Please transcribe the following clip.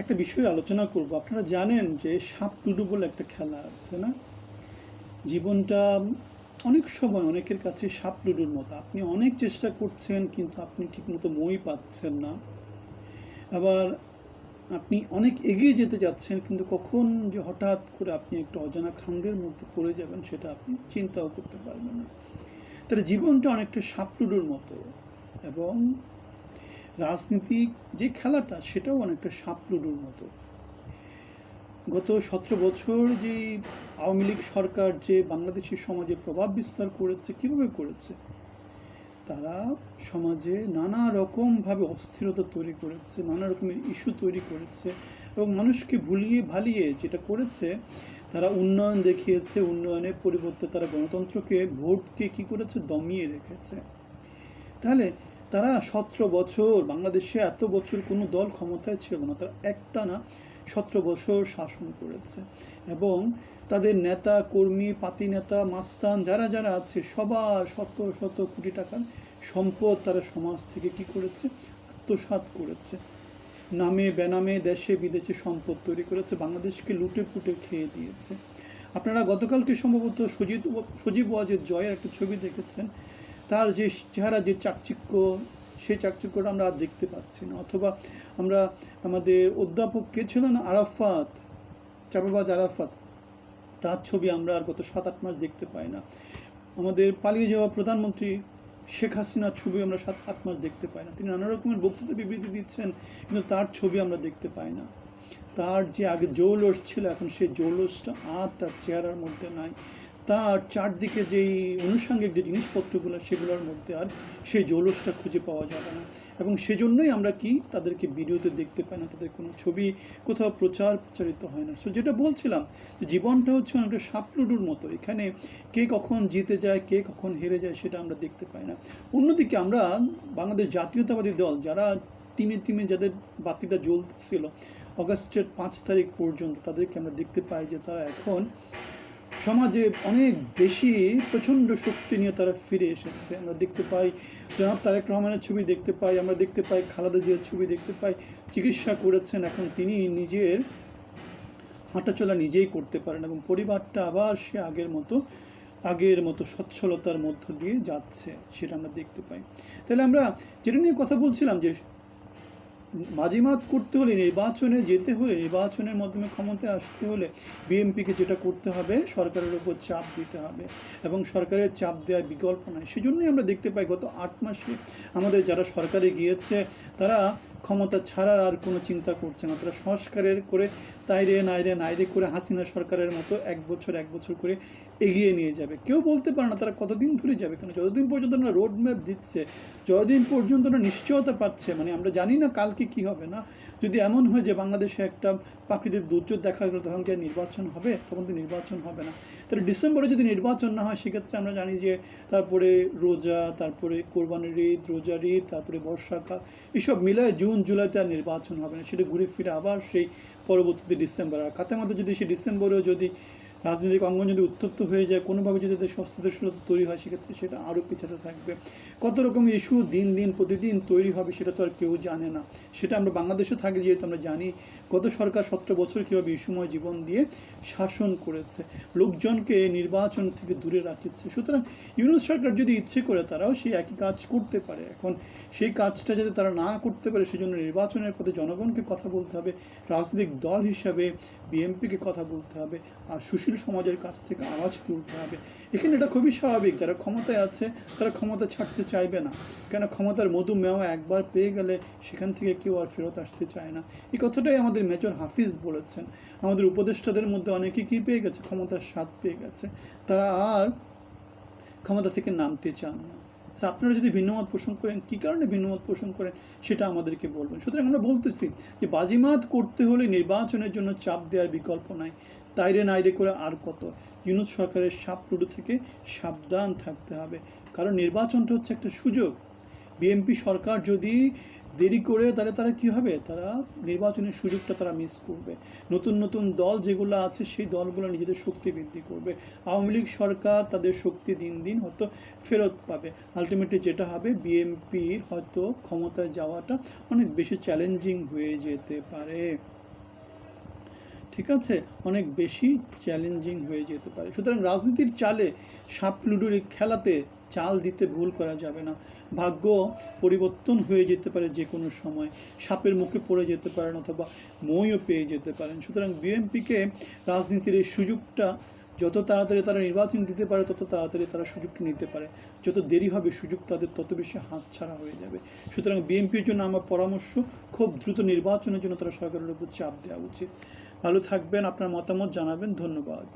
একটা বিষয় আলোচনা করব। আপনারা জানেন যে সাপ লুডো বলে একটা খেলা আছে না? জীবনটা অনেক সময় অনেকের কাছে সাপ লুডোর মতো। আপনি অনেক চেষ্টা করছেন কিন্তু আপনি ঠিকমতো মই পাচ্ছেন না। আবার আপনি অনেক এগিয়ে যেতে যাচ্ছেন কিন্তু কখন যে হঠাৎ করে আপনি একটা অজানা খান্দের মধ্যে পড়ে যাবেন সেটা আপনি চিন্তাও করতে পারবেন না। তাহলে জীবনটা অনেকটা সাপলুডোর মতো এবং রাজনীতিক যে খেলাটা, সেটাও অনেকটা সাপলুডোর মতো। গত সতেরো বছর যে আওয়ামী লীগ সরকার যে বাংলাদেশের সমাজে প্রভাব বিস্তার করেছে, কীভাবে করেছে, তারা সমাজে নানা রকমভাবে অস্থিরতা তৈরি করেছে, নানা রকমের ইস্যু তৈরি করেছে এবং মানুষকে ভুলিয়ে ভালিয়ে যেটা করেছে, তারা উন্নয়ন দেখিয়েছে, উন্নয়নের পরিবর্তে তারা গণতন্ত্রকে, ভোটকে কি করেছে, দমিয়ে রেখেছে। তাহলে তারা সতেরো বছর বাংলাদেশে এত বছর কোনো দল ক্ষমতায় ছিল না। তারা একটা না সতেরো বছর শাসন করেছে এবং তাদের নেতা, কর্মী, পাতি নেতা, মাস্তান যারা যারা আছে, সবার শত শত কোটি টাকার সম্পদ তারা সমাজ থেকে কি করেছে? আত্মসাৎ করেছে। নামে, বেনামে দেশে, বিদেশে সম্পদ তৈরি করেছে, বাংলাদেশকে লুটে পুটে খেয়ে দিয়েছে। আপনারা গতকালকে সম্ভবত সজিত, সজীব ওয়াজের জয়ের একটা ছবি দেখেছেন। তার যে চেহারা, যে চাকচিক্য সেই চাকচিক্যটা আমরা আর দেখতে পাচ্ছি না। অথবা আমরা আমাদের অধ্যাপক কে ছিলেন আরাফাত চাপাবাজ আরাফাত, তার ছবি আমরা আর গত সাত আট মাস দেখতে পাই না। আমাদের পালিয়ে যাওয়া প্রধানমন্ত্রী শেখ হাসিনার ছবি আমরা সাত আট মাস দেখতে পাই না। তিনি নানা রকমের বক্তৃতা বিবৃতি দিচ্ছেন, কিন্তু তার ছবি আমরা দেখতে পাই না। তার যে আগে জৌলস ছিল, এখন সেই জৌলসটা আর তার চেহারার মধ্যে নাই। তার চারদিকে যেই অনুষঙ্গিক যে জিনিসপত্রগুলো সেগুলোর মধ্যে আর সেই জৌলসটা খুঁজে পাওয়া যাবে না। এবং সেজন্যই আমরা কি তাদেরকে ভিডিওতে দেখতে পাই না, তাদের কোনো ছবি কোথাও প্রচার প্রচারিত হয় না। সো যেটা বলছিলাম, জীবনটা হচ্ছে অনেকটা সাপলুডুর মতো। এখানে কে কখন জিতে যায়, কে কখন হেরে যায় সেটা আমরা দেখতে পাই না। অন্যদিকে আমরা বাংলাদেশ জাতীয়তাবাদী দল, যারা টিমে টিমে যাদের বাতিটা জ্বলছিল, অগাস্টের পাঁচ তারিখ পর্যন্ত তাদেরকে আমরা দেখতে পাই যে তারা এখন সমাজে অনেক বেশি প্রচণ্ড শক্তি নিয়ে তারা ফিরে এসেছে। আমরা দেখতে পাই, জনাব তারেক রহমানের ছবি দেখতে পাই, আমরা দেখতে পাই খালাদা জিয়ার ছবি দেখতে পাই। চিকিৎসা করেছেন এখন তিনি নিজের হাঁটাচলা নিজেই করতে পারেন এবং পরিবারটা আবার সে আগের মতো আগের মতো সচ্ছলতার মধ্য দিয়ে যাচ্ছে, সেটা আমরা দেখতে পাই। তাহলে আমরা যেটা নিয়ে কথা বলছিলাম যে মাঝিমাত করতে হলে, নির্বাচনে যেতে হলে, নির্বাচনের মাধ্যমে ক্ষমতায় আসতে হলে বিএনপিকে যেটা করতে হবে, সরকারের উপর চাপ দিতে হবে এবং সরকারের চাপ দেওয়ার বিকল্প নাই। সেজন্যই আমরা দেখতে পাই গত আট মাসে আমাদের যারা সরকারে গিয়েছে, তারা ক্ষমতা ছাড়া আর কোনো চিন্তা করছে না। তারা সংস্কারের করে তাইরে নাইরে নাইরে করে হাসিনা সরকারের মতো এক বছর এক বছর করে এগিয়ে নিয়ে যাবে। কেউ বলতে পারে না তারা কতদিন ধরে যাবে, কেন যতদিন পর্যন্ত না রোড ম্যাপ দিচ্ছে, যতদিন পর্যন্ত না নিশ্চয়তা পাচ্ছে। মানে আমরা জানি না কালকে কি কি হবে না? যদি এমন হয় যে বাংলাদেশে একটা প্রাকৃতিক দুর্যোগ দেখা গেলো, তখন কি নির্বাচন হবে? তখন তো নির্বাচন হবে না। তাহলে ডিসেম্বরে যদি নির্বাচন না হয়, সেক্ষেত্রে আমরা জানি যে তারপরে রোজা, তারপরে কোরবানির ঈদ, রোজার ঈদ, তারপরে বর্ষাকাল, এসব মিলায় জুন, জুলাইতে আর নির্বাচন হবে না। সেটা ঘুরে ফিরে আবার সেই পরবর্তীতে ডিসেম্বর। আর কাতে মধ্যে যদি সেই ডিসেম্বরেও যদি রাজনৈতিক অঙ্গন যদি উত্তপ্ত হয়ে যায়, কোনোভাবে যদি তাদের অস্থিতিশীলতা তৈরি হয়, সেক্ষেত্রে সেটা আরও পিছাতে থাকবে। কত রকম ইস্যু দিন দিন, প্রতিদিন তৈরি হবে, সেটা তো আর কেউ জানে না। সেটা আমরা বাংলাদেশে থাকি, যেহেতু আমরা জানি, গত সরকার সতেরো বছর কীভাবে ইস্যুময় জীবন দিয়ে শাসন করেছে, লোকজনকে নির্বাচন থেকে দূরে রাখছে সুতরাং ইউনুস সরকার যদি ইচ্ছে করে, তারাও সেই একই কাজ করতে পারে। এখন সেই কাজটা যাতে তারা না করতে পারে, সেজন্য নির্বাচনের পথে জনগণকে কথা বলতে হবে, রাজনৈতিক দল হিসাবে বিএনপিকে কথা বলতে হবে, আর সুশীল সমাজের কাছ থেকে আওয়াজ তুলতে হবে। এখানে এটা খুবই স্বাভাবিক, যারা ক্ষমতায় আছে, তারা ক্ষমতা ছাড়তে চাইবে না। কেন? ক্ষমতার মধু মেওয়া একবার পেয়ে গেলে সেখান থেকে কেউ আর ফেরত আসতে চায় না। এই কথাটাই আমাদের মেজর হাফিজ বলেছেন। আমাদের উপদেষ্টাদের মধ্যে অনেকে কী পেয়ে গেছে? ক্ষমতার স্বাদ পেয়ে গেছে। তারা আর ক্ষমতা থেকে নামতে চান না। আপনারা যদি ভিন্নমত পোষণ করেন, কী কারণে ভিন্নমত পোষণ করেন সেটা আমাদেরকে বলবেন। সুতরাং আমরা বলতেছি যে বাজিমাত করতে হলে নির্বাচনের জন্য চাপ দেওয়ার বিকল্প নাই। তাইরে নাইরে করে আর কত? ইউনুস সরকারের সাপ লুডো থেকে সাবধান থাকতে হবে। কারণ নির্বাচনটা হচ্ছে একটা সুযোগ। বিএনপি সরকার যদি দেরি করে, তাহলে তারা কি হবে? তারা নির্বাচনের সুযোগটা তারা মিস করবে। নতুন নতুন দল যেগুলো আছে, সেই দলগুলো নিজেদের শক্তি বৃদ্ধি করবে। আওয়ামী লীগ সরকার তাদের শক্তি দিন দিন হয়তো ফেরত পাবে। আলটিমেটলি যেটা হবে বিএনপির হয়তো ক্ষমতায় যাওয়াটা অনেক বেশি চ্যালেঞ্জিং হয়ে যেতে পারে। ঠিক আছে, অনেক বেশি চ্যালেঞ্জিং হয়ে যেতে পারে। সুতরাং রাজনীতির চালে সাপ লুডুর এই খেলাতে চাল দিতে ভুল করা যাবে না। ভাগ্য পরিবর্তন হয়ে যেতে পারে যে কোনো সময়। সাপের মুখে পড়ে যেতে পারেন অথবা মইও পেয়ে যেতে পারেন। সুতরাং বিএনপিকে রাজনীতির এই সুযোগটা যত তাড়াতাড়ি তারা নির্বাচন দিতে পারে, তত তাড়াতাড়ি তারা সুযোগটা নিতে পারে। যত দেরি হবে সুযোগ তাদের তত বেশি হাতছাড়া হয়ে যাবে। সুতরাং বিএনপির জন্য আমার পরামর্শ, খুব দ্রুত নির্বাচনের জন্য তারা সরকারের উপর চাপ দেওয়া উচিত। ভালো থাকবেন আপনার মতামত জানাবেন ধন্যবাদ।